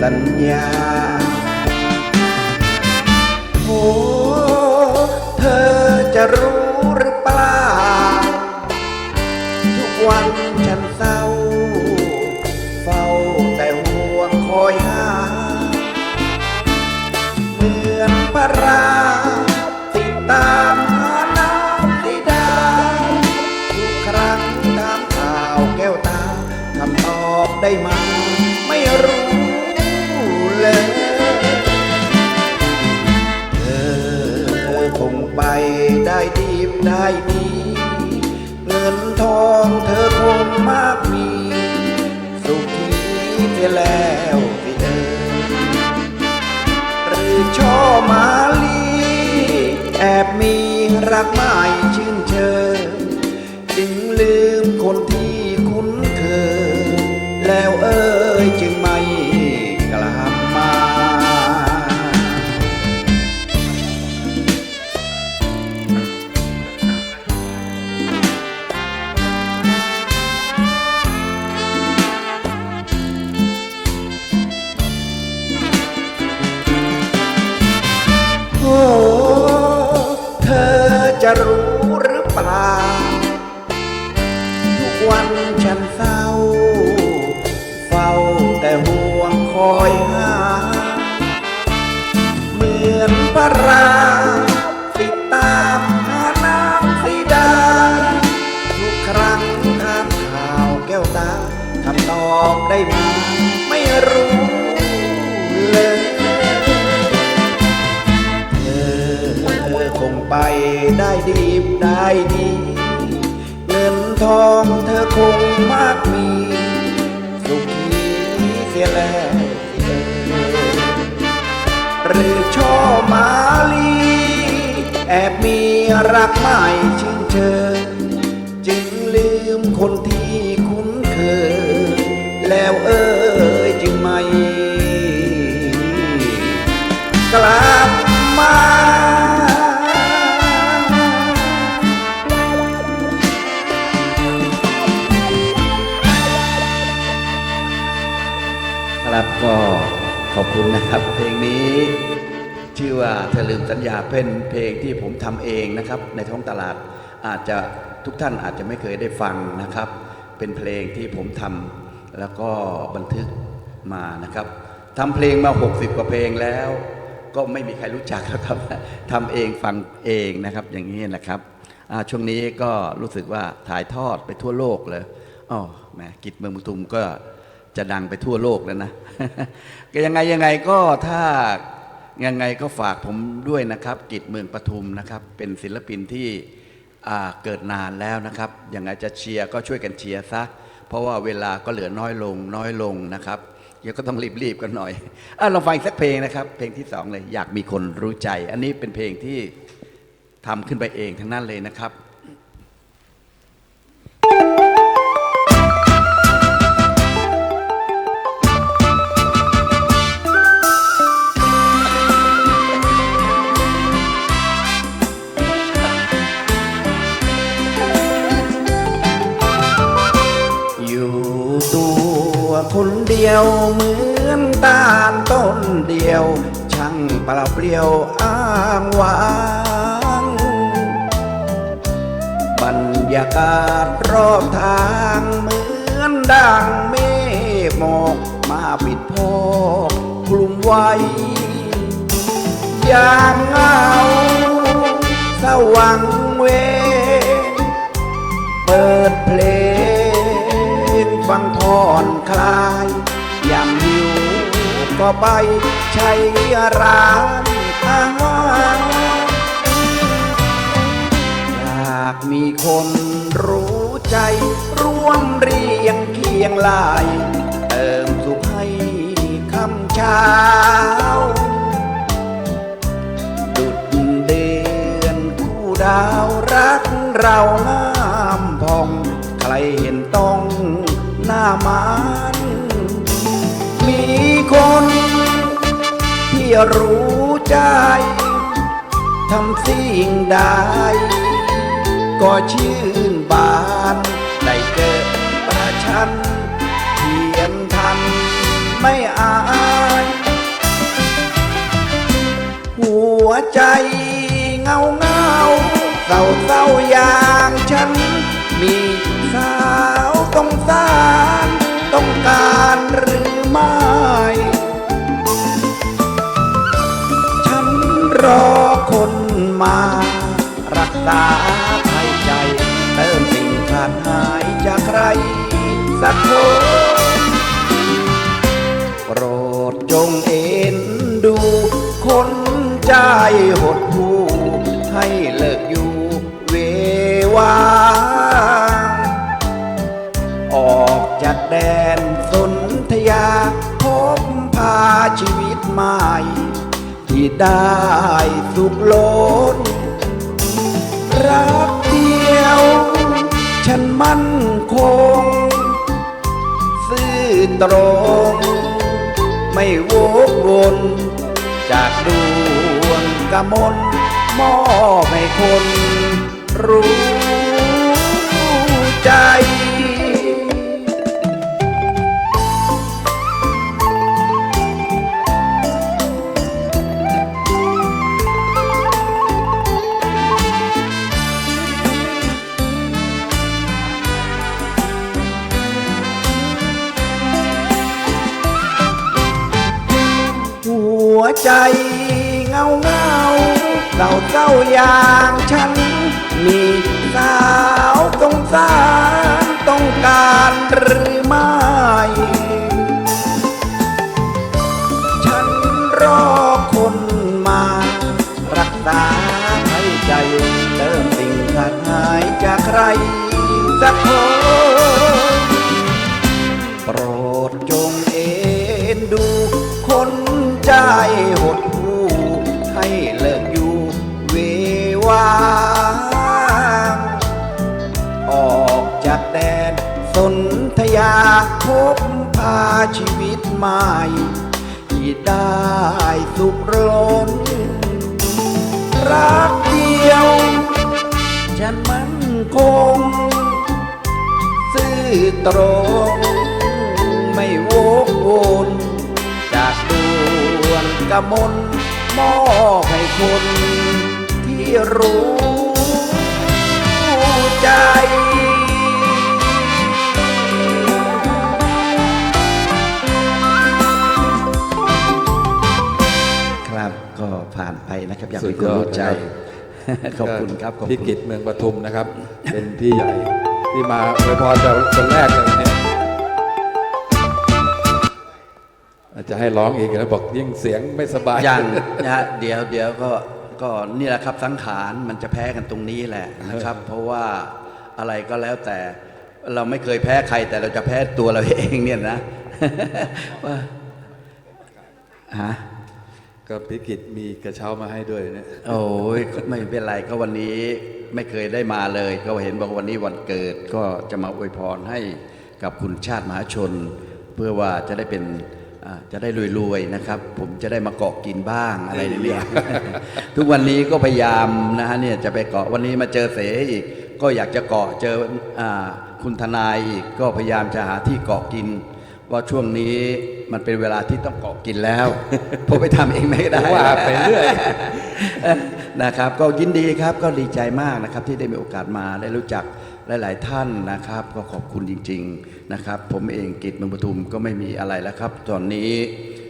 สัญญาโอ้เธอจะรู้ ได้ดีเงินทองเธอคงมากมี สุขีเสียแล้วสิเออหรือช่อมาลีแอบมีรักใหม่ชื่นเชยจึงลืมคนที่คุ้นเคยแล้วเอ้ยจึง อ ไปได้ดีได้ดี เงินทองเธอคงมากมี สุขีเสียแล้วเอ่ยหรือช่อมาลี แอบมีรักใหม่ชื่นเชยจึงลืมคนที่คุ้นเคยแล้วเอ้ย ครับก็ขอบคุณนะครับเพลงนี้ ชื่อว่าเธอลืมสัญญาเป็นเพลงที่ผมทำเองนะครับ ในท้องตลาดอาจจะทุกท่านอาจจะไม่เคยได้ฟังนะครับ เป็นเพลงที่ผมทำแล้วก็บันทึกมานะครับทำเพลงมา 60 กว่าเพลงแล้ว ก็ไม่มีใครรู้จักแล้วครับทำเองฟังเองนะครับอย่างนี้นะครับช่วงนี้ก็รู้สึกว่าถ่ายทอดไปทั่วโลกเลยอ๋อแหมกิจเมืองมุทุมก็ จะดังไปทั่วโลกแล้วนะก็ยังไงยังไงก็ถ้ายังไงก็ฝากผมด้วยนะครับ กิจเมืองปทุมนะครับ เป็นศิลปินที่เกิดนานแล้วนะครับยังไงจะเชียร์ก็ช่วยกันเชียร์ซะเพราะว่าเวลาก็เหลือน้อยลงน้อยลงนะครับเดี๋ยวก็ต้องรีบๆกันหน่อยอลองฟังสักเพลงนะครับ เพลงที่สองเลยอยากมีคนรู้ใจ อันนี้เป็นเพลงที่ทำขึ้นไปเองทั้งนั้นเลยนะครับ ยวเหมือนตาลต้นเดียว ช่างเปล่าเปลี่ยวอ้างว้างบรรยากาศรอบทางเหมือนดังเมฆหมอกมาปิดพอกกลุ่มไว้ยามงา ก็ไปใช้ร้านอาหารอยากมีคนรู้ใจ ร่วมเรียงเคียงลาย เติมสุขให้คำเช้าดุดเดือนคู่ดาวรักเรางามผ่อง ใครเห็นต้องหน้ามัน รู้ใจ ทำสิ่งใด ก็ชื่นบานได้เกิดประชันเพียนทันไม่อาย หัวใจเงาเงาเศร้าเศร้าอย่างฉันมีเศร้า คนโปรดจงเอ็นดู คนใจหดหู่ให้เลิกอยู่เววา ออกจากแดนสนธยา พบพาชีวิตใหม่ ที่ได้สุขล้น รักเดียว ฉันมั่นคง ตรง ไม่โวกวนจากดวงกมลมอให้คนรู้ ใจเงาเงาเศร้าเศร้าอย่างฉัน มีสาวต้องสารต้องการหรือไม่ ฉันรอคนมา รักษาให้ใจเติมสิ่งขาดหายจากใคร ใหม่ที่ได้สุขล้น รักเดียว ฉันมั่นคง ซื่อตรง ไม่โวกวนจากดวงกมลมอบให้คนที่รู้ สุมีดคนยอดรู้ใจนะครับขอบคุณครับขอบพี่คุณกิจเมืองปทุมนะครับ เป็นพี่ใหญ่ที่มาอวยพรแต่คนแรกเลยเนี่ยอาจจะให้ร้องอีกแล้วบอกยิ่งเสียงไม่สบายยังนะฮะเดี๋ยวเดี๋ยวก็ก็นี่แหละครับสังขารมันจะแพ้กันตรงนี้แหละนะครับ เพราะว่าอะไรก็แล้วแต่เราไม่เคยแพ้ใครแต่เราจะแพ้ตัวเราเองเนี่ยนะว่าฮะ ก็พี่กิจมีกระเช้ามาให้ด้วยเนี่ยโอ้ยไม่เป็นไรก็วันนี้ไม่เคยได้มาเลย ก็เห็นบอกวันนี้วันเกิดก็จะมาอวยพรให้กับคุณชาติมหาชน เพื่อว่าจะได้เป็นอ่าจะได้รวยๆนะครับ ผมจะได้มาเกาะกินบ้างอะไรเนี่ยทุกวันนี้ก็พยายามนะฮะเนี่ยจะไปเกาะวันนี้มาเจอเสอีก ก็อยากจะเกาะเจออาคุณทนายอีกก็พยายามจะหาที่เกาะกิน ว่าช่วงนี้มันเป็นเวลาที่ต้องเกาะกินแล้ว ผมไปทำเองไม่ได้ว่าไปเรื่อยนะครับ ก็ยินดีครับก็ดีใจมากนะครับ ที่ได้มีโอกาสมาได้รู้จักหลาย ๆ ท่านนะครับ ก็ขอบคุณจริง ๆนะครับ ผมเองกิจเมืองปทุมก็ไม่มีอะไรแล้วครับ ตอนนี้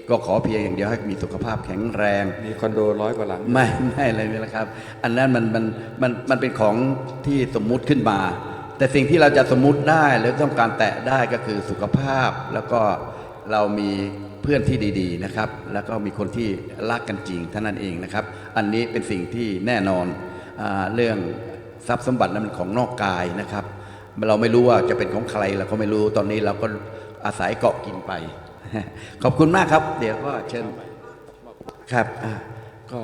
ก็ขอเพียงอย่างเดียวให้มีสุขภาพแข็งแรง มีคอนโดร้อยกว่าหลัง ไม่ไม่อะไรนี่แหละครับ อันนั้นมันมันมันมันเป็นของที่สมมุติขึ้นมา แต่สิ่งที่เราจะสมมติได้หรือต้องการแตะได้ก็คือสุขภาพ แล้วก็เรามีเพื่อนที่ดี ๆนะครับ แล้วก็มีคนที่รักกันจริงเท่านั้นเองนะครับ อันนี้เป็นสิ่งที่แน่นอนอเรื่องทรัพย์สมบัตินั้นเป็นของนอกกายนะครับ เราไม่รู้ว่าจะเป็นของใครเราก็ไม่รู้ตอนนี้เราก็อาศัยเกาะกินไป ขอบคุณมากครับ เดี๋ยวก็เชิญครับก็